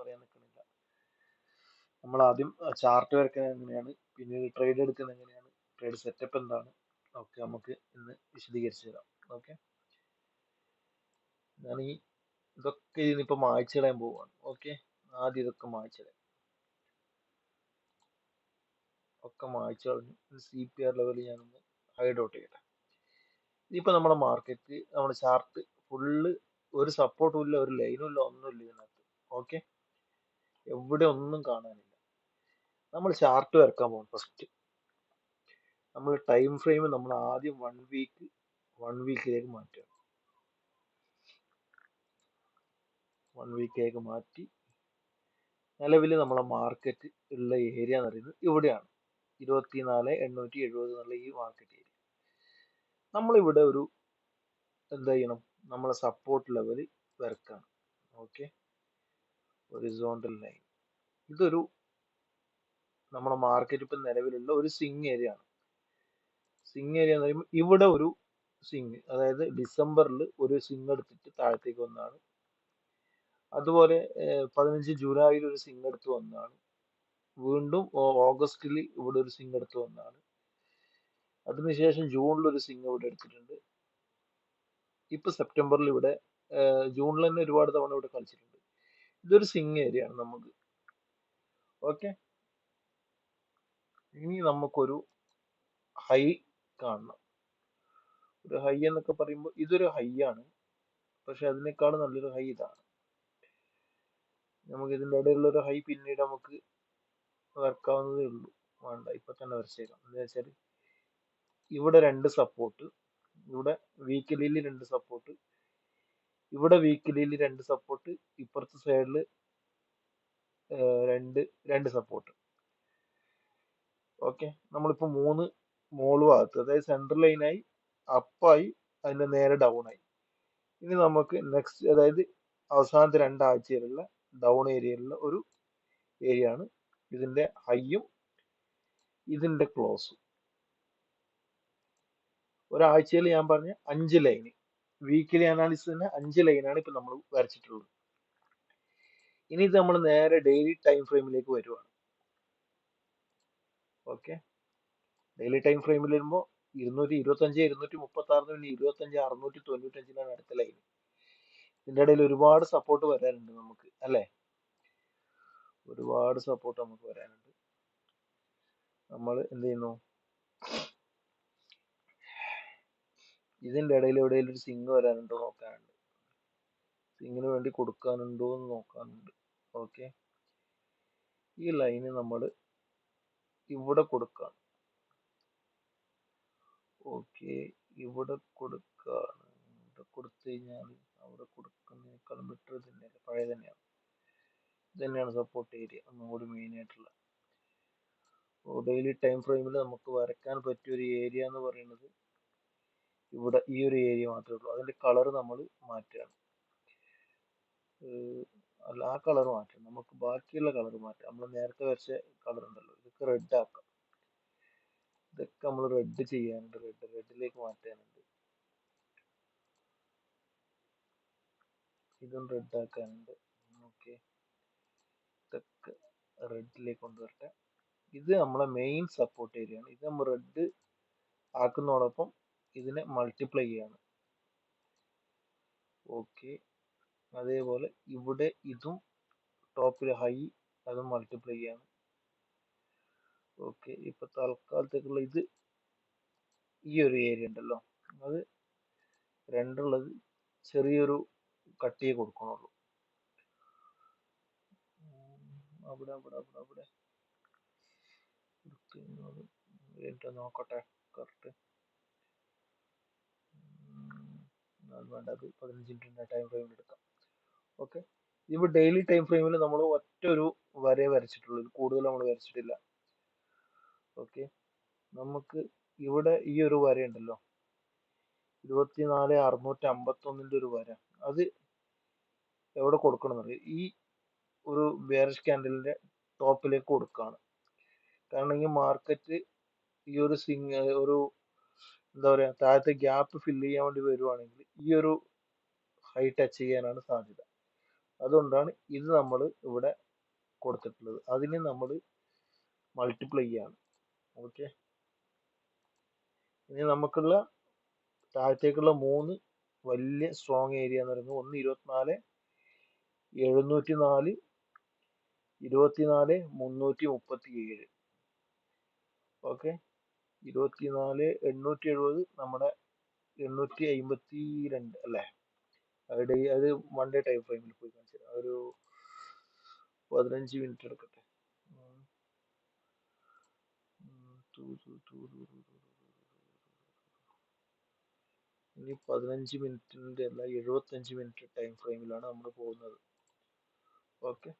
പറയാൻ നിൽക്കുന്നില്ല നമ്മൾ ആദ്യം ചാർട്ട് വരക്കുന്നത് എങ്ങനെയാണ്? പിന്നീട് ട്രേഡ് എടുക്കുന്നത് എങ്ങനെയാണ്? ട്രേഡ് സെറ്റപ്പ് എന്താണ്? ഒക്കെ നമുക്ക് ഇന്ന് വിശദീകരിച്ചു തരാം. ഓക്കെ ഞാൻ ഈ ഇതൊക്കെ ഇതിനിപ്പോൾ കളയാൻ പോവുകയാണ് ഓക്കെ ആദ്യം ഇതൊക്കെ മായ്ച്ചു കളയാം. ഒക്കെ മായ്ച്ചു കളഞ്ഞു സി പി ആർ ലെവലിൽ ഞാനൊന്ന് ഹൈഡ് ചെയ്യട്ടെ. ഇതിപ്പോൾ നമ്മുടെ മാർക്കറ്റ് നമ്മുടെ ചാർട്ട് ഫുള്ള് ഒരു സപ്പോർട്ടും ഇല്ല ഒരു ലൈനും ഇല്ല ഒന്നുമില്ല ഇതിനകത്ത്. ഓക്കെ എവിടെ ഒന്നും കാണാനില്ല. നമ്മൾ ചാർട്ട് വരക്കാൻ പോകും ഫസ്റ്റ് നമ്മൾ ടൈം ഫ്രെയിം നമ്മൾ ആദ്യം വൺ വീക്ക് വൺ വീക്കിലേക്ക് മാറ്റുക. വൺ വീക്കിലേക്ക് മാറ്റി നിലവിൽ നമ്മളെ മാർക്കറ്റ് ഉള്ള ഏരിയ എന്ന് പറയുന്നത് ഇവിടെയാണ്. ഇരുപത്തിനാല് എണ്ണൂറ്റി എഴുപത് എന്നുള്ള ഈ മാർക്കറ്റ് ഏരിയ നമ്മളിവിടെ ഒരു എന്താ ചെയ്യണം? നമ്മളെ സപ്പോർട്ട് ലെവൽ വരക്കാണ്. ഓക്കെ ഹൊറിസോണ്ടൽ ലൈൻ ഇതൊരു നമ്മുടെ മാർക്കറ്റ് ഇപ്പം നിലവിലുള്ള ഒരു സിങ് ഏരിയ ആണ്. സിങ് ഏരിയ എന്ന് പറയുമ്പോൾ ഇവിടെ ഒരു സിങ് അതായത് ഡിസംബറിൽ ഒരു സിങ് എടുത്തിട്ട് താഴത്തേക്ക് വന്നതാണ്. അതുപോലെ പതിനഞ്ച് ജൂലൈയിൽ ഒരു സിങ് എടുത്ത് വന്നതാണ്. വീണ്ടും ഓഗസ്റ്റിൽ ഇവിടെ ഒരു സിങ് എടുത്ത് വന്നതാണ്. അതിനുശേഷം ജൂണിൽ ഒരു സിങ് ഇവിടെ എടുത്തിട്ടുണ്ട്. ഇപ്പൊ സെപ്റ്റംബറിൽ ഇവിടെ ജൂണിൽ തന്നെ ഒരുപാട് തവണ ഇവിടെ കളിച്ചിട്ടുണ്ട്. ഇതൊരു സിങ് ഏരിയ ആണ് നമുക്ക്. ഓക്കെ ഇനി നമുക്കൊരു ഹൈ കാണണം. ഒരു ഹൈ എന്നൊക്കെ പറയുമ്പോൾ ഇതൊരു ഹൈ ആണ്. പക്ഷെ അതിനേക്കാൾ നല്ലൊരു ഹൈ ഇതാണ്. നമുക്ക് ഇതിന്റെ ഇടയിലുള്ള ഒരു ഹൈ പിന്നീട് നമുക്ക് വരക്കാവുന്നതേ ഉള്ളൂ. വേണ്ട ഇപ്പൊ തന്നെ വരച്ചേക്കാം. എന്താ വെച്ചാൽ ഇവിടെ രണ്ട് സപ്പോർട്ട് ഇവിടെ വീക്കിലിയിൽ രണ്ട് സപ്പോർട്ട് ഇവിടെ വീക്കിലിയിൽ രണ്ട് സപ്പോർട്ട് ഇപ്പുറത്തെ സൈഡിൽ രണ്ട് രണ്ട് സപ്പോർട്ട് ഓക്കെ നമ്മളിപ്പോ മൂന്ന് മോൾ ഭാഗത്ത് അതായത് സെൻട്രൽ ലൈനായി അപ്പായി അതിന്റെ നേരെ ഡൗൺ ആയി. ഇനി നമുക്ക് നെക്സ്റ്റ് അതായത് അവസാനത്തെ രണ്ടാഴ്ചയിലുള്ള ഡൗൺ ഏരിയയിലുള്ള ഒരു ഏരിയ ആണ് ഇതിന്റെ ഹൈയും ഇതിന്റെ ക്ലോസും ഒരാഴ്ചയിൽ ഞാൻ പറഞ്ഞ അഞ്ച് ലൈന് വീക്കിലി അനാലിസിന് അഞ്ച് ലൈനാണ് ഇപ്പൊ നമ്മൾ വരച്ചിട്ടുള്ളത്. ഇനി ഇത് നമ്മൾ നേരെ ഡെയിലി ടൈം ഫ്രെയിമിലേക്ക് വരുവാണ്. ഓക്കെ ഡെയിലി ടൈം ഫ്രെയിമിൽ വരുമ്പോൾ ഇരുന്നൂറ്റി ഇരുപത്തി അഞ്ച് ഇരുന്നൂറ്റി മുപ്പത്തി ആറിന് പിന്നെ ഇരുപത്തി അഞ്ച് അറുന്നൂറ്റി തൊണ്ണൂറ്റി അഞ്ചിലാണ് അടുത്ത ലൈൻ ഇതിന്റെ ഇടയിൽ ഒരുപാട് സപ്പോർട്ട് വരാനുണ്ട് നമുക്ക് അല്ലേ? ഒരുപാട് സപ്പോർട്ട് നമുക്ക് വരാനുണ്ട്. നമ്മൾ എന്ത് ചെയ്യുന്നു? ഇതിന്റെ ഇടയിൽ എവിടെയെങ്കിലും ഒരു സിങ് വരാനുണ്ടോ നോക്കാനുണ്ട്. സിങ്ങിന് വേണ്ടി കൊടുക്കാനുണ്ടോ എന്ന് നോക്കാനുണ്ട്. ഓക്കെ ഈ ലൈന് നമ്മൾ ഇവിടെ കൊടുക്കാം ഓക്കെ ഇവിടെ കൊടുക്കാണ്. ഇവിടെ കൊടുത്തു കഴിഞ്ഞാൽ അവിടെ കൊടുക്കുന്നതിനേക്കാളും ബെറ്റർ തന്നെയല്ല പഴയ തന്നെയാണ്. തന്നെയാണ് സപ്പോർട്ട് ഏരിയ ഒന്നുകൂടി മെയിനായിട്ടുള്ള ഡെയിലി ടൈം ഫ്രെയിമിൽ നമുക്ക് വരയ്ക്കാൻ പറ്റിയ ഒരു ഏരിയ എന്ന് പറയുന്നത് ഇവിടെ ഈ ഒരു ഏരിയ മാത്രമേ ഉള്ളൂ. അതിന്റെ കളർ നമ്മൾ മാറ്റുകയാണ്. അല്ല ആ കളർ മാറ്റാം നമുക്ക് ബാക്കിയുള്ള കളർ മാറ്റാം. നമ്മൾ നേരത്തെ വരച്ച കളർ ഉണ്ടല്ലോ. ഇതൊക്കെ റെഡ് ആക്കാം. ഇതൊക്കെ നമ്മൾ റെഡ് ചെയ്യാനുണ്ട്. റെഡ് റെഡിലേക്ക് മാറ്റാനുണ്ട്. ഇതും റെഡ് ആക്കാനുണ്ട്. ഓക്കെ. ഇതൊക്കെ റെഡിലേക്ക് കൊണ്ടുവരട്ടെ ഇത് നമ്മളെ മെയിൻ സപ്പോർട്ട് ഏരിയ ആണ്. ഇത് നമ്മൾ റെഡ് ആക്കുന്നതോടൊപ്പം ഇതിനെ മൾട്ടിപ്ലൈ ചെയ്യാണ്. ഓക്കെ അതേപോലെ ഇവിടെ ഇതും ടോപ്പിൽ ഹൈ അതും മൾട്ടിപ്ലൈ ചെയ്യാണ്. ഓക്കെ ഇപ്പൊ തൽക്കാലത്തേക്കുള്ള ഇത് ഈ ഒരു ഏരിയ ഉണ്ടല്ലോ. അത് രണ്ടുള്ളത് ചെറിയൊരു കട്ടിയെ കൊടുക്കണുള്ളൂ. അവിടെ അവിടെ അവിടെ അവിടെ. നോക്കട്ടെ. നോക്കട്ടെ കറക്റ്റ് വേണ്ട അത് പതിനഞ്ച് മിനിറ്റിന്റെ ടൈം ഫ്രെയിമിൽ എടുക്കാം ഓക്കെ ഇപ്പോൾ ഡെയിലി ടൈം ഫ്രെയിമിൽ നമ്മൾ ഒറ്റ ഒരു വരയെ വരച്ചിട്ടുള്ളൂ. കൂടുതൽ നമ്മൾ വരച്ചിട്ടില്ല. ഓക്കെ നമുക്ക് ഇവിടെ ഈ ഒരു വര ഉണ്ടല്ലോ ഇരുപത്തിനാല് അറുന്നൂറ്റി അമ്പത്തൊന്നിന്റെ ഒരു വര. അത് എവിടെ കൊടുക്കണം എന്നറിയാം ഈ ഒരു ബേറിഷ് ക്യാൻഡലിന്റെ ടോപ്പിലേക്ക് കൊടുക്കുകയാണ്. കാരണം ഈ മാർക്കറ്റ് ഈ ഒരു സ്വിംഗ് ഒരു എന്താ പറയാ താഴത്തെ ഗ്യാപ്പ് ഫില്ല് ചെയ്യാൻ വേണ്ടി വരുവാണെങ്കിൽ ഈ ഒരു ഹൈ ടച്ച് ചെയ്യാനാണ് സാധ്യത. അതുകൊണ്ടാണ് ഇത് നമ്മൾ ഇവിടെ കൊടുത്തിട്ടുള്ളത്. അതിനെ നമ്മൾ മൾട്ടിപ്ലൈ ചെയ്യാണ്. ഓക്കെ ഇനി നമുക്കുള്ള താഴത്തേക്കുള്ള മൂന്ന് വലിയ സ്ട്രോങ് ഏരിയ എന്ന് പറയുന്നത് ഒന്ന് ഇരുപത്തിനാല് എഴുന്നൂറ്റി നാല് ഇരുപത്തിനാല് മുന്നൂറ്റി മുപ്പത്തി ഏഴ് ഓക്കെ ഇരുപത്തിനാല് എണ്ണൂറ്റി എഴുപത് നമ്മുടെ എണ്ണൂറ്റി അമ്പത്തി രണ്ട് അല്ലേ അത് അത് വൺ ഡേ ടൈം ഫ്രെയിമിൽ പോയി കാണിച്ചു ഒരു പതിനഞ്ച് മിനിറ്റ് എടുക്കട്ടെ. ഇനി പതിനഞ്ച് മിനിറ്റിന്റെ അല്ല എഴുപത്തഞ്ച് മിനിറ്റ് ടൈം ഫ്രെയിമിലാണ് നമ്മൾ പോകുന്നത്. ഓക്കെ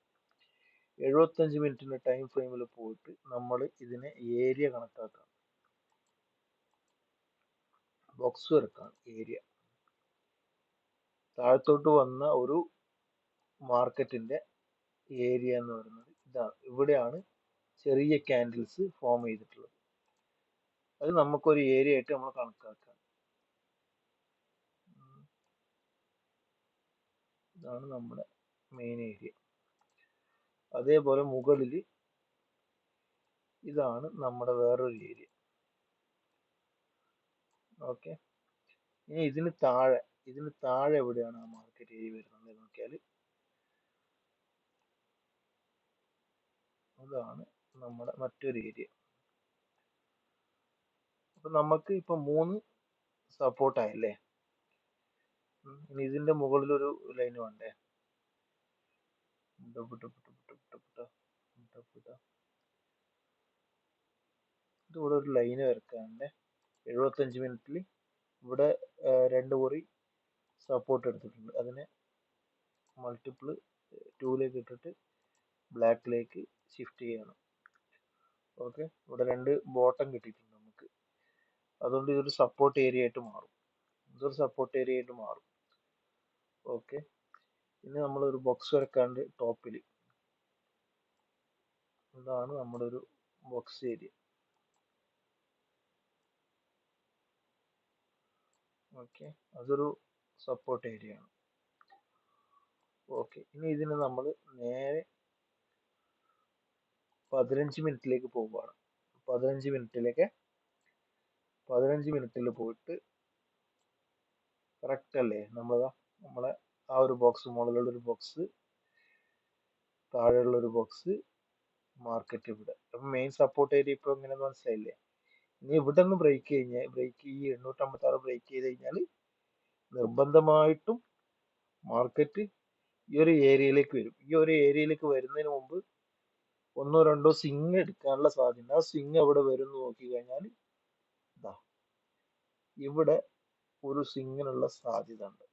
എഴുപത്തഞ്ച് മിനിറ്റിന്റെ ടൈം ഫ്രെയിമിൽ പോയിട്ട് നമ്മൾ ഇതിനെ ഏരിയ കണക്കാക്കാം. ബോക്സ് വരക്കാം ഏരിയ താഴത്തോട്ട് വന്ന ഒരു മാർക്കറ്റിന്റെ ഏരിയ എന്ന് പറയുന്നത് ഇതാണ്. ഇവിടെയാണ് ചെറിയ ക്യാൻഡിൽസ് ഫോം ചെയ്തിട്ടുള്ളത്. അത് നമുക്കൊരു ഏരിയ ആയിട്ട് നമ്മൾ കണക്കാക്കാം. ഇതാണ് നമ്മുടെ മെയിൻ ഏരിയ അതേപോലെ മുകളിൽ ഇതാണ് നമ്മുടെ വേറൊരു ഏരിയ ഓക്കെ ഇനി ഇതിന് താഴെ ഇതിന് താഴെ എവിടെയാണ് ആ മാർക്കറ്റ് ഏരിയ വരുന്നത് നോക്കിയാൽ അതാണ് നമ്മുടെ മറ്റൊരു ഏരിയ അപ്പൊ നമുക്ക് ഇപ്പൊ മൂന്ന് സപ്പോർട്ട് ആയല്ലേ? ഇനി മുകളിൽ ഒരു ലൈൻ വേണ്ടേ? ഇതിവിടെ ഒരു ലൈന് വരക്കാണ്ട് എഴുപത്തഞ്ച് മിനിറ്റിൽ ഇവിടെ രണ്ട് കുറി സപ്പോർട്ട് എടുത്തിട്ടുണ്ട്. അതിനെ മൾട്ടിപ്പിൾ ടൂലേക്ക് ഇട്ടിട്ട് ബ്ലാക്കിലേക്ക് ഷിഫ്റ്റ് ചെയ്യണം. ഓക്കെ ഇവിടെ രണ്ട് ബോട്ടം കിട്ടിയിട്ടുണ്ട് നമുക്ക്. അതുകൊണ്ട് ഇതൊരു സപ്പോർട്ട് ഏരിയ ആയിട്ട് മാറും. ഇതൊരു സപ്പോർട്ട് ഏരിയ ആയിട്ട് മാറും. ഓക്കെ ഇനി നമ്മൾ ഒരു ബോക്സ് വരക്കാണ്ട് ടോപ്പിൽ ഇതാണ് നമ്മുടെ ഒരു ബോക്സ് ഏരിയ ഓക്കെ അതൊരു സപ്പോർട്ട് ഏരിയ ആണ്. ഓക്കെ ഇനി ഇതിന് നമ്മൾ നേരെ പതിനഞ്ച് മിനിറ്റിലേക്ക് പോവുകയാണ്. പതിനഞ്ച് മിനിറ്റിലേക്ക് പതിനഞ്ച് മിനിറ്റിൽ പോയിട്ട് കറക്റ്റ് അല്ലേ? നമ്മളതാ നമ്മളെ ആ ഒരു ബോക്സ് മുകളിലുള്ള ഒരു ബോക്സ് താഴെയുള്ള ഒരു ബോക്സ് മാർക്കറ്റ് ഇവിടെ. അപ്പം മെയിൻ സപ്പോർട്ട് ഏരിയ ഇപ്പോൾ ഇങ്ങനെ മനസ്സിലായില്ലേ? ഇനി ഇവിടെ നിന്ന് ബ്രേക്ക് കഴിഞ്ഞാൽ ബ്രേക്ക് ഈ എണ്ണൂറ്റമ്പത്തി ആറ് ബ്രേക്ക് ചെയ്ത് കഴിഞ്ഞാൽ നിർബന്ധമായിട്ടും മാർക്കറ്റ് ഈ ഒരു ഏരിയയിലേക്ക് വരും. ഈ ഒരു ഏരിയയിലേക്ക് വരുന്നതിന് മുമ്പ് ഒന്നോ രണ്ടോ സ്വിങ് എടുക്കാനുള്ള സാധ്യത. ആ സ്വിങ് എവിടെ വരും നോക്കി കഴിഞ്ഞാൽ ഇതാ ഇവിടെ ഒരു സ്വിങ്ങിനുള്ള സാധ്യത ഉണ്ട്.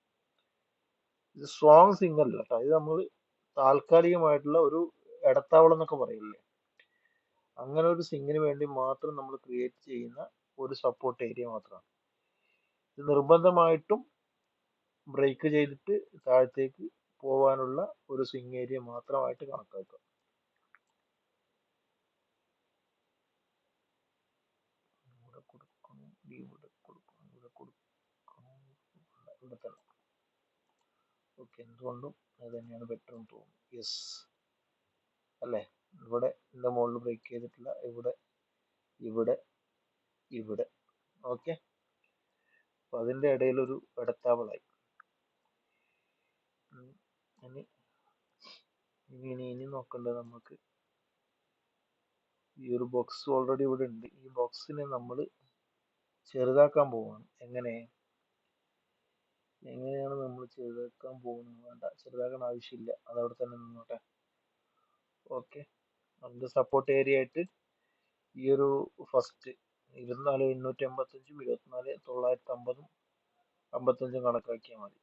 ഇത് സ്ട്രോങ് സ്വിങ് അല്ല കേട്ടോ. ഇത് നമ്മൾ താൽക്കാലികമായിട്ടുള്ള ഒരു ഇടത്താവളം എന്നൊക്കെ പറയില്ലേ? അങ്ങനെ ഒരു സ്വിങ്ങിന് വേണ്ടി മാത്രം നമ്മൾ ക്രിയേറ്റ് ചെയ്യുന്ന ഒരു സപ്പോർട്ട് ഏരിയ മാത്രമാണ്. ഇത് നിർബന്ധമായിട്ടും ബ്രേക്ക് ചെയ്തിട്ട് താഴത്തേക്ക് പോവാനുള്ള ഒരു സ്വിങ് ഏരിയ മാത്രമായിട്ട് കണക്കാക്കുക. ഇവിടെ എന്തുകൊണ്ടും അത് തന്നെയാണ് ബെറ്റർ എന്ന് തോന്നുന്നു. യെസ് അല്ലേ? ഇവിടെ ഇതിന്റെ മുകളിൽ ബ്രേക്ക് ചെയ്തിട്ടില്ല. ഇവിടെ ഇവിടെ ഇവിടെ. ഓക്കെ അപ്പൊ അതിന്റെ ഇടയിൽ ഒരു ഇടത്താവളായി. ഇനി ഇനി ഇനി നോക്കേണ്ടത് നമുക്ക് ഈ ഒരു ബോക്സ് ഓൾറെഡി ഇവിടെ ഉണ്ട്. ഈ ബോക്സിനെ നമ്മൾ ചെറുതാക്കാൻ പോവാണ്. എങ്ങനെ? എങ്ങനെയാണ് നമ്മൾ ചെറുതാക്കാൻ പോകുന്നത് വേണ്ട. ചെറുതാക്കാൻ ആവശ്യമില്ല. അതവിടെ തന്നെ നിന്നോട്ടെ. ഓക്കെ അതിന്റെ സപ്പോർട്ട് ഏരിയ ആയിട്ട് ഈ ഒരു ഫസ്റ്റ് ഇരുപത്തിനാല് എണ്ണൂറ്റി അമ്പത്തഞ്ചും ഇരുപത്തിനാല് തൊള്ളായിരത്തി അമ്പതും അമ്പത്തഞ്ചും കണക്കാക്കിയാൽ മതി.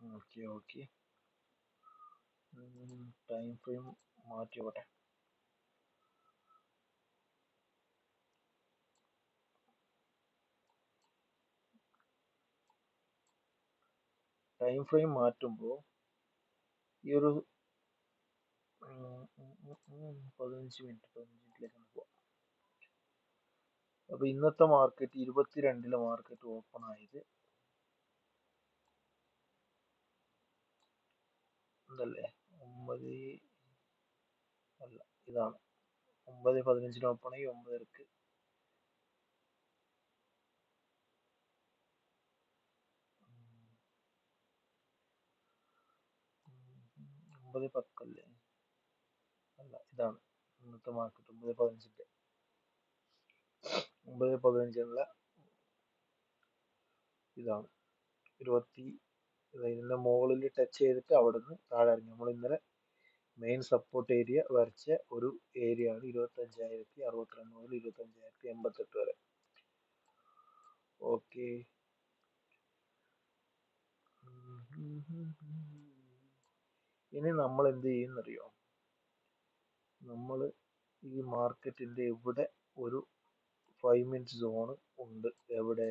Okay okay time frame frame time frame മാറ്റുമ്പോൾ ഈ ഈ ഒരു പതിനഞ്ച് മിനിറ്റ് പതിനഞ്ച് മിനിറ്റിലേക്ക് പോവാം അപ്പോൾ ഇന്നത്തെ മാർക്കറ്റ് ഇരുപത്തിരണ്ടിലെ മാർക്കറ്റ് ഓപ്പൺ ആയത് ഇതല്ലേ ഒമ്പത് അല്ല ഇതാണ് ഒമ്പത് പതിനഞ്ചിന് ഓപ്പൺ ആയി ഒമ്പതരക്ക് ഒമ്പത് പത്തല്ലേ അല്ല ഇതാണ് ഇന്നത്തെ മാർക്കറ്റ് ഒമ്പത് പതിനഞ്ചിന്റെ. ഒമ്പത് പതിനഞ്ചിനുള്ള ഇതാണ്. ഇരുപത്തി ഇതിന്റെ മുകളിൽ ടച്ച് ചെയ്തിട്ട് അവിടെ നിന്ന് താഴെ ഇറങ്ങി നമ്മൾ ഇന്നലെ മെയിൻ സപ്പോർട്ട് ഏരിയ വരച്ച ഒരു ഏരിയ ആണ് ഇരുപത്തഞ്ചായിരത്തി അറുപത്തിരണ്ട് മുതൽ ഇരുപത്തഞ്ചായിരത്തി എൺപത്തെട്ട് വരെ. ഓക്കെ ഇനി നമ്മൾ എന്ത് ചെയ്യുന്നറിയോ നമ്മൾ ഈ മാർക്കറ്റിന്റെ ഇവിടെ ഒരു ഫൈവ് മിനിറ്റ് സോൺ ഉണ്ട്. എവിടെ?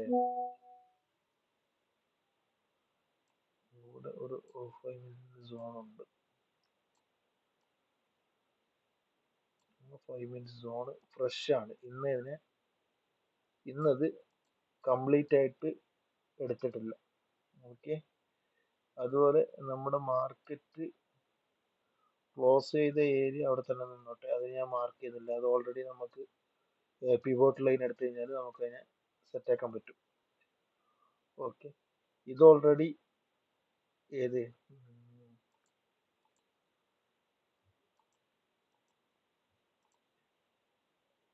ഇവിടെ ഒരു ഫൈവ് മിനിറ്റ് സോൺ ഉണ്ട്. ഫൈവ് മിനിറ്റ് സോൺ ഫ്രഷ് ആണ്. ഇന്ന് ഇതിനെ ഇന്നത് കംപ്ലീറ്റ് ആയിട്ട് എടുത്തിട്ടില്ല. ഓക്കെ അതുപോലെ നമ്മുടെ മാർക്കറ്റ് ക്ലോസ് ചെയ്ത ഏരിയ അവിടെ തന്നെ നിന്നോട്ടെ. അത് ഞാൻ മാർക്ക് ചെയ്തില്ല. അത് ഓൾറെഡി നമുക്ക് പിവോട്ട് ലൈൻ എടുത്തു കഴിഞ്ഞാൽ നമുക്ക് അതിനെ സെറ്റ് ആക്കാൻ പറ്റും. ഓക്കെ ഇത് ഓൾറെഡി ഏത്?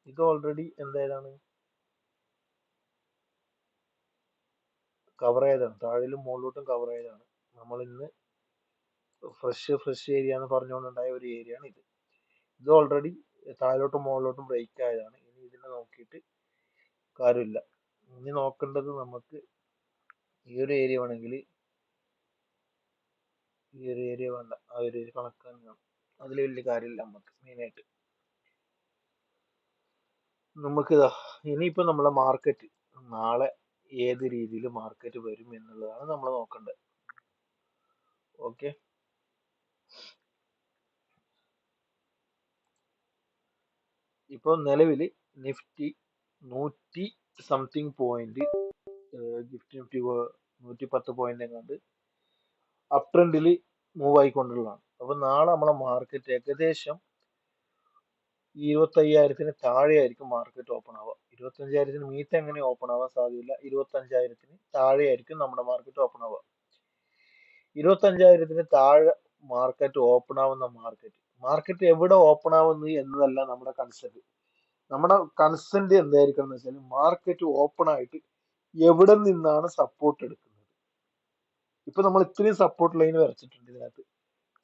ഇത് ഓൾറെഡി എന്തായാലാണ് കവർ താഴിലും മുകളിലോട്ടും കവർ ചെയ്തതാണ് ഫ്രഷ് ഫ്രഷ് ഏരിയ എന്ന് പറഞ്ഞുകൊണ്ടുണ്ടായ ഒരു ഏരിയ ആണ് ഇത്. ഇത് ഓൾറെഡി താഴോട്ടും മുകളിലോട്ടും ബ്രേക്ക് ആയതാണ്. ഇനി ഇതിനെ നോക്കിയിട്ട് കാര്യമില്ല. ഇനി നോക്കേണ്ടത് നമുക്ക് ഈ ഒരു ഏരിയ വേണമെങ്കിൽ ഈ ഒരു ഏരിയ വേണ്ട. ആ ഒരു ഏരിയ കണക്ക് തന്നെയാണ് അതിൽ വലിയ കാര്യമില്ല നമുക്ക് മെയിനായിട്ട് നമുക്ക് ഇതാ ഇനിയിപ്പോൾ നമ്മളെ മാർക്കറ്റ് നാളെ ഏത് രീതിയിൽ മാർക്കറ്റ് വരും എന്നുള്ളതാണ് നമ്മൾ നോക്കേണ്ടത്. ഓക്കെ ഇപ്പോൾ നിലവിൽ നിഫ്റ്റി നൂറ്റി സംതിങ് പോയിന്റ് നിഫ്റ്റി നിഫ്റ്റി നൂറ്റി പത്ത് പോയിന്റ് എങ്ങാണ്ട് അപ് ട്രെൻഡിൽ മൂവ് ആയിക്കൊണ്ടുള്ളതാണ്. അപ്പോൾ നാളെ നമ്മളെ മാർക്കറ്റ് ഏകദേശം ഇരുപത്തയ്യായിരത്തിന് താഴെ ആയിരിക്കും മാർക്കറ്റ് ഓപ്പൺ ആവുക. ഇരുപത്തി അഞ്ചായിരത്തിന് മീറ്റ് എങ്ങനെ ഓപ്പൺ ആവാൻ സാധ്യതയില്ല. ഇരുപത്തി അഞ്ചായിരത്തിന് താഴെയായിരിക്കും നമ്മുടെ മാർക്കറ്റ് ഓപ്പൺ ആവുക. ഇരുപത്തി അഞ്ചായിരത്തിന് താഴെ മാർക്കറ്റ് ഓപ്പൺ ആവുന്ന മാർക്കറ്റ് മാർക്കറ്റ് എവിടെ ഓപ്പൺ ആവുന്നു എന്നതല്ല നമ്മുടെ കൺസെപ്റ്റ് നമ്മുടെ കൺസെന്റ് എന്തായിരിക്കണം എന്ന് വെച്ചാൽ മാർക്കറ്റ് ഓപ്പൺ ആയിട്ട് എവിടെ നിന്നാണ് സപ്പോർട്ട് എടുക്കുന്നത്? ഇപ്പൊ നമ്മൾ ഇത്രയും സപ്പോർട്ട് ലൈൻ വരച്ചിട്ടുണ്ട് ഇതിനകത്ത്.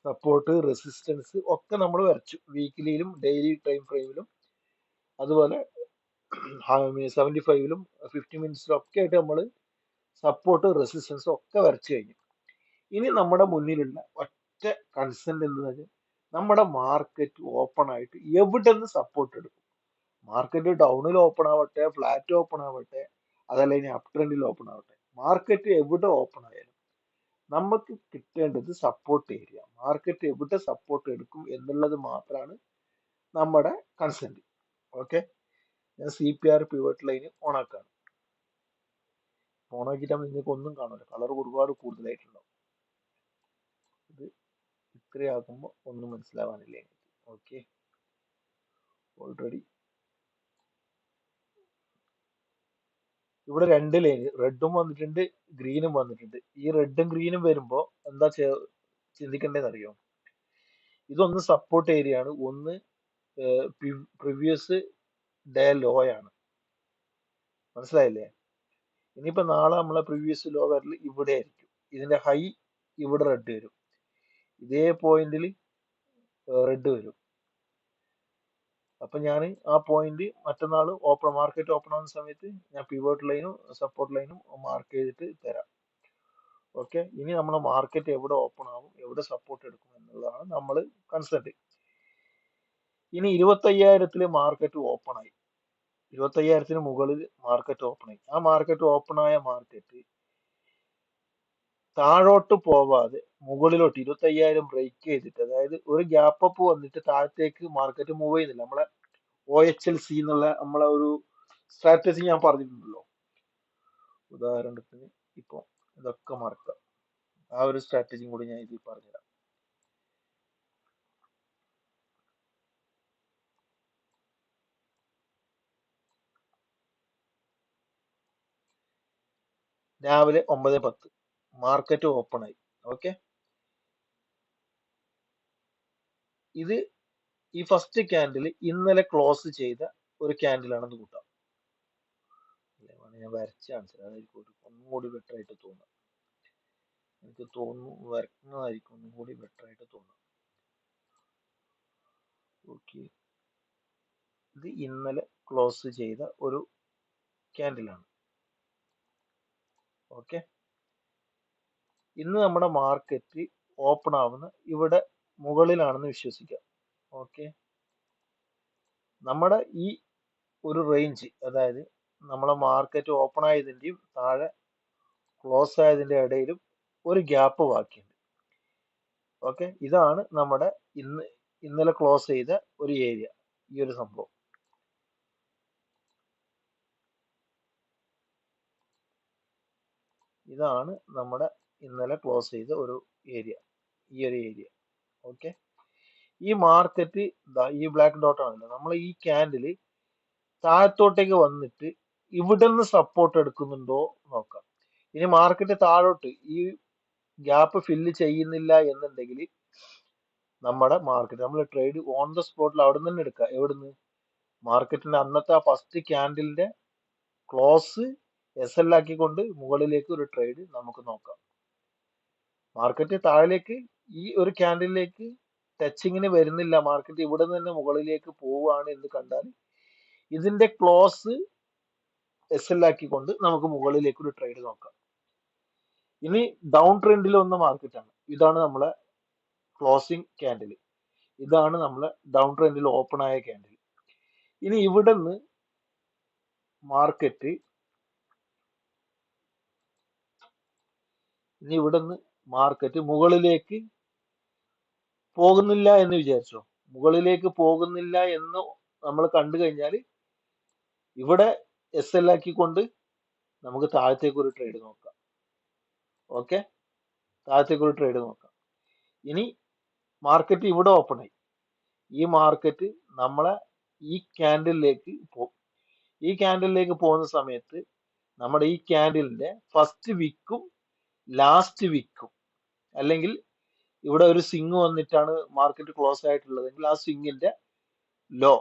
സപ്പോർട്ട് റെസിസ്റ്റൻസ് ഒക്കെ നമ്മൾ വരച്ചു. വീക്കിലിയിലും ഡെയിലി ടൈം ഫ്രെയിമിലും അതുപോലെ സെവന്റി ഫൈവിലും ഫിഫ്റ്റി മിനിറ്റ്സിലും ഒക്കെ ആയിട്ട് നമ്മൾ സപ്പോർട്ട് റെസിസ്റ്റൻസ് ഒക്കെ വരച്ചു കഴിഞ്ഞു. ഇനി നമ്മുടെ മുന്നിലുള്ള ഒറ്റ കൺസെന്റ് എന്നത് നമ്മുടെ മാർക്കറ്റ് ഓപ്പൺ ആയിട്ട് എവിടെ നിന്ന് സപ്പോർട്ട് എടുക്കും മാർക്കറ്റ് ഡൗണിൽ ഓപ്പൺ ആവട്ടെ ഫ്ലാറ്റ് ഓപ്പൺ ആവട്ടെ അതല്ല ഇനി അപ് ട്രെൻഡിൽ ഓപ്പൺ ആവട്ടെ. മാർക്കറ്റ് എവിടെ ഓപ്പൺ ആയാലും നമുക്ക് കിട്ടേണ്ടത് സപ്പോർട്ട് ഏരിയ മാർക്കറ്റ് എവിടെ സപ്പോർട്ട് എടുക്കും എന്നുള്ളത് മാത്രമാണ് നമ്മുടെ കൺസെന്റ് ഓക്കെ ഞാൻ C P R pivot line ഓണാക്കാണ്. ഓണാക്കിയിട്ടാകുമ്പോൾ നിങ്ങൾക്ക് ഒന്നും കാണില്ല കളർ ഒരുപാട് കൂടുതലായിട്ടുണ്ടാവും. ഇത്രയാക്കുമ്പോൾ ഒന്നും മനസ്സിലാവാനില്ല എനിക്ക്. ഓക്കെ ഓൾറെഡി ഇവിടെ രണ്ട് ലൈൻ റെഡും വന്നിട്ടുണ്ട് ഗ്രീനും വന്നിട്ടുണ്ട്. ഈ റെഡും ഗ്രീനും വരുമ്പോൾ എന്താ ചിന്തിക്കേണ്ടതെന്ന് അറിയോ ഇതൊന്ന് സപ്പോർട്ട് ഏരിയ ആണ്. ഒന്ന് പ്രിവിയസ് ഡേ ലോ ആണ്. മനസ്സിലായില്ലേ? ഇനിയിപ്പോ നാളെ നമ്മളെ പ്രിവിയസ് ലോ വരൽ ഇവിടെ ആയിരിക്കും ഇതിന്റെ ഹൈ ഇവിടെ റെഡ് വരും. ഇതേ പോയിന്റിൽ റെഡ് വരും. അപ്പൊ ഞാൻ ആ പോയിന്റ് മറ്റന്നാൾ ഓപ്പൺ മാർക്കറ്റ് ഓപ്പൺ ആവുന്ന സമയത്ത് ഞാൻ പിവോട്ട് ലൈനും സപ്പോർട്ട് ലൈനും മാർക്ക് ചെയ്തിട്ട് തരാം. ഓക്കെ ഇനി നമ്മുടെ മാർക്കറ്റ് എവിടെ ഓപ്പൺ ആവും എവിടെ സപ്പോർട്ട് എടുക്കും എന്നുള്ളതാണ് നമ്മൾ concept ഇനി ഇരുപത്തയ്യായിരത്തിൽ മാർക്കറ്റ് ഓപ്പൺ ആയി. ഇരുപത്തയ്യായിരത്തിന് മുകളിൽ മാർക്കറ്റ് ഓപ്പൺ ആയി. ആ മാർക്കറ്റ് ഓപ്പൺ ആയ മാർക്കറ്റ് താഴോട്ട് പോവാതെ മുകളിലോട്ട് ഇരുപത്തയ്യായിരം ബ്രേക്ക് ചെയ്തിട്ട് അതായത് ഒരു ഗ്യാപ്പ് അപ്പ് വന്നിട്ട് താഴത്തേക്ക് മാർക്കറ്റ് മൂവ് ചെയ്യുന്നില്ല. നമ്മളെ ഒ എച്ച് എൽ സി എന്നുള്ള നമ്മളെ ഒരു സ്ട്രാറ്റജി ഞാൻ പറഞ്ഞിട്ടുണ്ടല്ലോ. ഉദാഹരണത്തിന് ഇപ്പോൾ ഇതൊക്കെ മറക്കാം. ആ ഒരു സ്ട്രാറ്റജിയും കൂടി ഞാൻ ഇതിൽ പറഞ്ഞുതരാം. രാവിലെ ഒമ്പത് പത്ത്. മാർക്കറ്റ് ഓപ്പൺ ആയി. ഓക്കെ ഇത് ഈ ഫസ്റ്റ് ക്യാൻഡിൽ ഇന്നലെ ക്ലോസ് ചെയ്ത ഒരു ക്യാൻഡിലാണെന്ന് കൂട്ടാം. ഞാൻ വരച്ചാണ് സാർ അതായിരിക്കും ഒന്നുകൂടി ഒന്നും കൂടി ബെറ്റർ ആയിട്ട് തോന്നുക. എനിക്ക് തോന്നുന്നു വരക്കുന്നതായിരിക്കും ഒന്നും കൂടി ബെറ്റർ ആയിട്ട് തോന്നുക. ഓക്കെ ഇത് ഇന്നലെ ക്ലോസ് ചെയ്ത ഒരു ക്യാൻഡിലാണ് ഓക്കെ ഇന്ന് നമ്മുടെ മാർക്കറ്റ് ഓപ്പൺ ആവുന്ന ഇവിടെ മുകളിലാണെന്ന് വിശ്വസിക്കാം. ഓക്കെ നമ്മുടെ ഈ ഒരു റേഞ്ച് അതായത് നമ്മളെ മാർക്കറ്റ് ഓപ്പൺ ആയതിന്റെയും താഴെ ക്ലോസ് ആയതിന്റെ ഇടയിലും ഒരു ഗ്യാപ്പ് ബാക്കിയുണ്ട്. ഓക്കെ ഇതാണ് നമ്മുടെ ഇന്ന് ഇന്നലെ ക്ലോസ് ചെയ്ത ഒരു ഏരിയ ഈ ഒരു സംഭവം. ഇതാണ് നമ്മുടെ ഇന്നലെ ക്ലോസ് ചെയ്ത ഒരു ഏരിയ ഈ ഒരു ഏരിയ ഓക്കെ ഈ മാർക്കറ്റ് ഈ ബ്ലാക്ക് ഡോട്ട് ആണല്ലോ. നമ്മൾ ഈ ക്യാൻഡിൽ താഴത്തോട്ടേക്ക് വന്നിട്ട് ഇവിടെ നിന്ന് സപ്പോർട്ട് എടുക്കുന്നുണ്ടോ നോക്കാം. ഇനി മാർക്കറ്റ് താഴോട്ട് ഈ ഗ്യാപ്പ് ഫില്ല് ചെയ്യുന്നില്ല എന്നുണ്ടെങ്കിൽ നമ്മുടെ മാർക്കറ്റ് നമ്മൾ ട്രേഡ് ഓൺ ദ സ്പോട്ടിൽ അവിടെ നിന്ന് എടുക്കുക. എവിടുന്ന്? മാർക്കറ്റിന്റെ അന്നത്തെ ആ ഫസ്റ്റ് ക്യാൻഡിലിന്റെ ക്ലോസ് എസ് എൽ ആക്കിക്കൊണ്ട് മുകളിലേക്ക് ഒരു ട്രേഡ് നമുക്ക് നോക്കാം. മാർക്കറ്റ് താഴേക്ക് ഈ ഒരു ക്യാൻഡിലേക്ക് ടച്ചിങ്ങിന് വരുന്നില്ല. മാർക്കറ്റ് ഇവിടെ നിന്ന് തന്നെ മുകളിലേക്ക് പോവുകയാണ് എന്ന് കണ്ടാൽ ഇതിന്റെ ക്ലോസ് എസ് എൽ ആക്കിക്കൊണ്ട് നമുക്ക് മുകളിലേക്ക് ഒരു ട്രേഡ് നോക്കാം. ഇനി ഡൗൺ ട്രെൻഡിൽ വന്ന മാർക്കറ്റാണ് ഇതാണ് നമ്മളെ ക്ലോസിംഗ് ക്യാൻഡിൽ ഇതാണ് നമ്മളെ ഡൗൺ ട്രെൻഡിൽ ഓപ്പൺ ആയ ക്യാൻഡിൽ ഇനി ഇവിടെ നിന്ന് മാർക്കറ്റ് ഇനി ഇവിടെ നിന്ന് മാർക്കറ്റ് മുകളിലേക്ക് പോകുന്നില്ല എന്ന് വിചാരിച്ചോ? മുകളിലേക്ക് പോകുന്നില്ല എന്ന് നമ്മൾ കണ്ടു കഴിഞ്ഞാൽ ഇവിടെ എസ് എൽ ആക്കിക്കൊണ്ട് നമുക്ക് താഴത്തേക്ക് ഒരു ട്രേഡ് നോക്കാം. ഓക്കെ താഴത്തേക്ക് ഒരു ട്രേഡ് നോക്കാം. ഇനി മാർക്കറ്റ് ഇവിടെ ഓപ്പൺ ആയി. ഈ മാർക്കറ്റ് നമ്മളെ ഈ ക്യാൻഡിലേക്ക് പോകും ഈ ക്യാൻഡിലേക്ക് പോകുന്ന സമയത്ത് നമ്മുടെ ഈ ക്യാൻഡിലിന്റെ ഫസ്റ്റ് വിക്കും ലാസ്റ്റ് വിക്കും അല്ലെങ്കിൽ ഇവിടെ ഒരു സ്വിങ് വന്നിട്ടാണ് മാർക്കറ്റ് ക്ലോസ് ആയിട്ടുള്ളതെങ്കിൽ ആ സ്വിങ്ങിന്റെ ലോ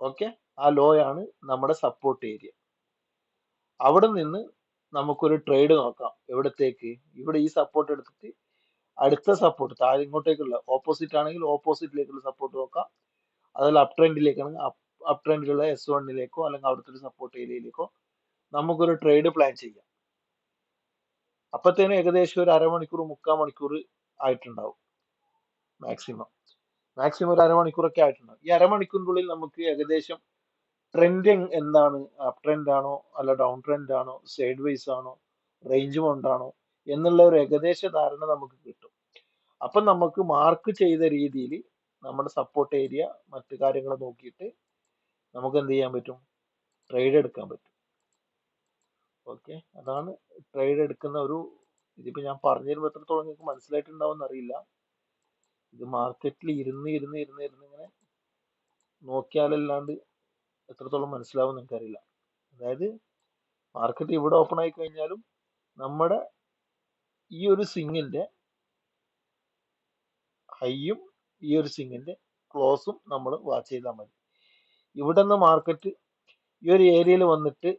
ഓക്കെ ആ ലോ ആണ് നമ്മുടെ സപ്പോർട്ട് ഏരിയ അവിടെ നിന്ന് നമുക്കൊരു ട്രേഡ് നോക്കാം. എവിടത്തേക്ക്? ഇവിടെ ഈ സപ്പോർട്ട് എടുത്തിട്ട് അടുത്ത സപ്പോർട്ട് താഴെ ഇങ്ങോട്ടേക്കുള്ള ഓപ്പോസിറ്റ് ആണെങ്കിൽ ഓപ്പോസിറ്റിലേക്കുള്ള സപ്പോർട്ട് നോക്കാം. അതല്ല അപ് ട്രെൻഡിലേക്കാണെങ്കിൽ അപ് ട്രെൻഡിലുള്ള എസ് വണ്ണിലേക്കോ അല്ലെങ്കിൽ അവിടുത്തെ ഒരു സപ്പോർട്ട് ഏരിയയിലേക്കോ നമുക്കൊരു ട്രേഡ് പ്ലാൻ ചെയ്യാം. അപ്പത്തേനും ഏകദേശം ഒരു അരമണിക്കൂർ മുക്കാൽ മണിക്കൂർ ആയിട്ടുണ്ടാവും മാക്സിമം. മാക്സിമം ഒരു അരമണിക്കൂറൊക്കെ ആയിട്ടുണ്ടാവും. ഈ അരമണിക്കൂറിനുള്ളിൽ നമുക്ക് ഏകദേശം ട്രെൻഡിങ് എന്താണ്? അപ് ട്രെൻഡ് ആണോ അല്ല ഡൗൺ ട്രെൻഡ് ആണോ സൈഡ് വൈസ് ആണോ? റേഞ്ച് കൊണ്ടാണോ? എന്നുള്ള ഒരു ഏകദേശ ധാരണ നമുക്ക് കിട്ടും. അപ്പം നമുക്ക് മാർക്ക് ചെയ്ത രീതിയിൽ നമ്മുടെ സപ്പോർട്ട് ഏരിയ മറ്റു കാര്യങ്ങൾ നോക്കിയിട്ട് നമുക്ക് എന്ത് ചെയ്യാൻ പറ്റും? ട്രേഡ് എടുക്കാൻ പറ്റും. ഓക്കെ. അതാണ് ട്രേഡ് എടുക്കുന്ന ഒരു ഇതിപ്പോ ഞാൻ പറഞ്ഞു തരുമ്പോൾ എത്രത്തോളം നിങ്ങൾക്ക് മനസ്സിലായിട്ടുണ്ടാവും എന്നറിയില്ല. ഇത് മാർക്കറ്റിൽ ഇരുന്ന് ഇരുന്ന് ഇരുന്ന് ഇരുന്ന് ഇങ്ങനെ നോക്കിയാലല്ലാണ്ട് എത്രത്തോളം മനസ്സിലാവും നിങ്ങൾക്കറിയില്ല അതായത് മാർക്കറ്റ് ഇവിടെ ഓപ്പൺ ആയി കഴിഞ്ഞാലും നമ്മുടെ ഈ ഒരു സിങ്ങിന്റെ ഹൈയും ഈ ഒരു സിങ്ങിന്റെ ക്ലോസും നമ്മൾ വാച്ച് ചെയ്താൽ മതി. ഇവിടെ നിന്ന് മാർക്കറ്റ് ഈ ഒരു ഏരിയയിൽ വന്നിട്ട്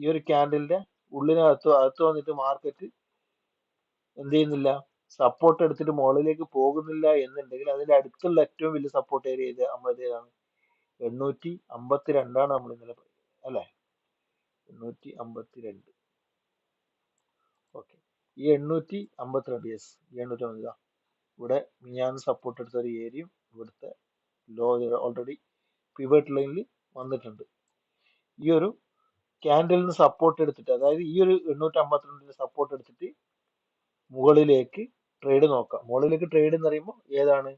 ഈ ഒരു കാൻഡിലിന്റെ ഉള്ളിനകത്ത് അകത്ത് വന്നിട്ട് മാർക്കറ്റ് എന്ത് ചെയ്യുന്നില്ല സപ്പോർട്ട് എടുത്തിട്ട് മുകളിലേക്ക് പോകുന്നില്ല എന്നുണ്ടെങ്കിൽ അതിന്റെ അടുത്തുള്ള ഏറ്റവും വലിയ സപ്പോർട്ട് ഏരിയ ഇത് നമ്മുടെ ഏതാണ് എണ്ണൂറ്റി അമ്പത്തി രണ്ടാണ് നമ്മൾ ഇന്നലെ അല്ലെ? എണ്ണൂറ്റി അമ്പത്തി രണ്ട് ഓക്കെ ഈ എണ്ണൂറ്റി അമ്പത്തിരണ്ട് യെസ് ഈ എണ്ണൂറ്റി അമ്പത് ഇവിടെ ഞാൻ സപ്പോർട്ട് എടുത്ത ഒരു ഏരിയയും ഇവിടുത്തെ ലോ ഓൾറെഡി പിവറ്റ് ലൈനിൽ വന്നിട്ടുണ്ട്. ഈ ഒരു ക്യാൻഡലിന് സപ്പോർട്ട് എടുത്തിട്ട് അതായത് ഈ ഒരു എണ്ണൂറ്റി അമ്പത്തിരണ്ടിന് സപ്പോർട്ട് എടുത്തിട്ട് മുകളിലേക്ക് ട്രേഡ് നോക്കാം. മുകളിലേക്ക് ട്രേഡ് എന്ന് പറയുമ്പോൾ ഏതാണ്?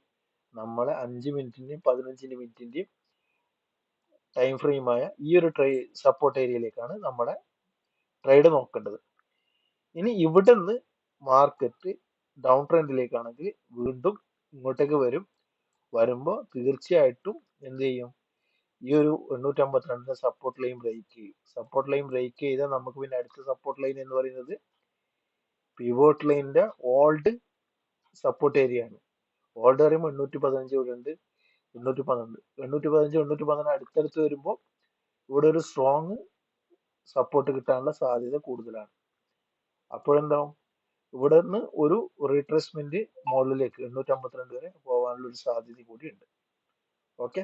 നമ്മളെ അഞ്ച് മിനിറ്റിന്റെയും പതിനഞ്ച് മിനിറ്റിന്റെയും ടൈം ഫ്രെയിമായ ഈ ഒരു ട്രേ സപ്പോർട്ട് ഏരിയയിലേക്കാണ് നമ്മുടെ ട്രേഡ് നോക്കേണ്ടത്. ഇനി ഇവിടെ നിന്ന് മാർക്കറ്റ് ഡൗൺ ട്രെൻഡിലേക്കാണെങ്കിൽ വീണ്ടും ഇങ്ങോട്ടേക്ക് വരും. വരുമ്പോൾ തീർച്ചയായിട്ടും എന്ത് ചെയ്യും? ഈ ഒരു എണ്ണൂറ്റി അമ്പത്തിരണ്ടിന് സപ്പോർട്ട് ലൈൻ ബ്രേക്ക് ചെയ്യും. സപ്പോർട്ട് ലൈൻ ബ്രേക്ക് ചെയ്താൽ നമുക്ക് പിന്നെ അടുത്ത സപ്പോർട്ട് ലൈൻ എന്ന് പറയുന്നത് പിവോട്ട് ലൈനിന്റെ ഓൾഡ് സപ്പോർട്ട് ഏരിയ ആണ്. ഓൾഡ് പറയുമ്പോൾ എണ്ണൂറ്റി പതിനഞ്ച് ഇവിടെ ഉണ്ട് എണ്ണൂറ്റി പന്ത്രണ്ട് എണ്ണൂറ്റി പതിനഞ്ച് എണ്ണൂറ്റി പന്ത്രണ്ട് അടുത്തടുത്ത് വരുമ്പോൾ ഇവിടെ ഒരു സ്ട്രോങ് സപ്പോർട്ട് കിട്ടാനുള്ള സാധ്യത കൂടുതലാണ്. അപ്പോഴെന്താവും? ഇവിടെ നിന്ന് ഒരു റീട്രേസ്മെന്റ് മുകളിലേക്ക് എണ്ണൂറ്റി അമ്പത്തിരണ്ട് വരെ പോകാനുള്ള ഒരു സാധ്യത കൂടി ഉണ്ട് ഓക്കെ